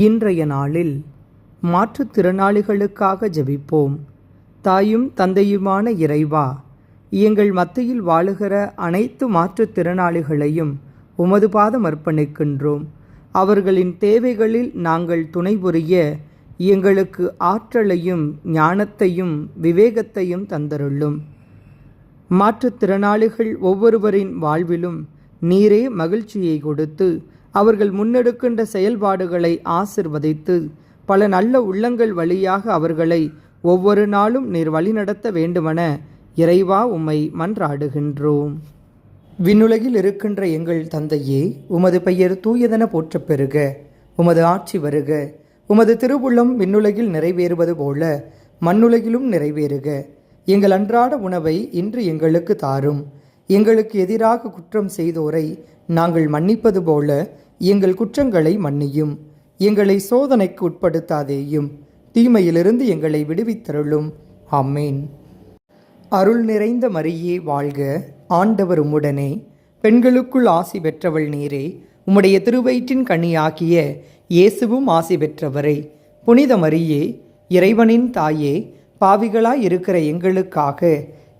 இன்றைய நாளில் மாற்றுத்திறனாளிகளுக்காக ஜெபிப்போம். தாயும் தந்தையுமான இறைவா எங்கள் மத்தியில் வாழுகிற அனைத்து மாற்றுத்திறனாளிகளையும் உமது பாதம் அர்ப்பணிக்கின்றோம். அவர்களின் தேவைகளில் நாங்கள் துணை புரிய எங்களுக்கு ஆற்றலையும் ஞானத்தையும் விவேகத்தையும் தந்தருள்ளும் மாற்றுத்திறனாளிகள் ஒவ்வொருவரின் வாழ்விலும் நீரே மகிழ்ச்சியை கொடுத்து அவர்கள் முன்னெடுக்கின்ற செயல்பாடுகளை ஆசிர்வதித்து பல நல்ல உள்ளங்கள் வழியாக அவர்களை ஒவ்வொரு நாளும் நீர் வழிநடத்த வேண்டுமென இறைவா உம்மை மன்றாடுகின்றோம். விண்ணுலகில் இருக்கின்ற எங்கள் தந்தையே உமது பெயர் தூயதென போற்றப் பெறுக உமது ஆட்சி வருக உமது திருவுள்ளம் விண்ணுலகில் நிறைவேறுவது போல மண்ணுலகிலும் நிறைவேறுக. எங்கள் அன்றாட உணவை இன்று எங்களுக்கு தாரும். எங்களுக்கு எதிராக குற்றம் செய்தோரை நாங்கள் மன்னிப்பது போல எங்கள் குற்றங்களை மன்னியும். எங்களை சோதனைக்கு உட்படுத்தாதேயும் தீமையிலிருந்து எங்களை விடுவித்தருளும். அம்மேன் அருள் நிறைந்த மரியே வாழ்க. ஆண்டவர் உம்முடனே. பெண்களுக்குள் ஆசி பெற்றவள் நீரே. உம்முடைய திருவயிற்றின் கனியாகிய இயேசுவும் ஆசி பெற்றவரே. புனித மரியே இறைவனின் தாயே பாவிகளாய் இருக்கிற எங்களுக்காக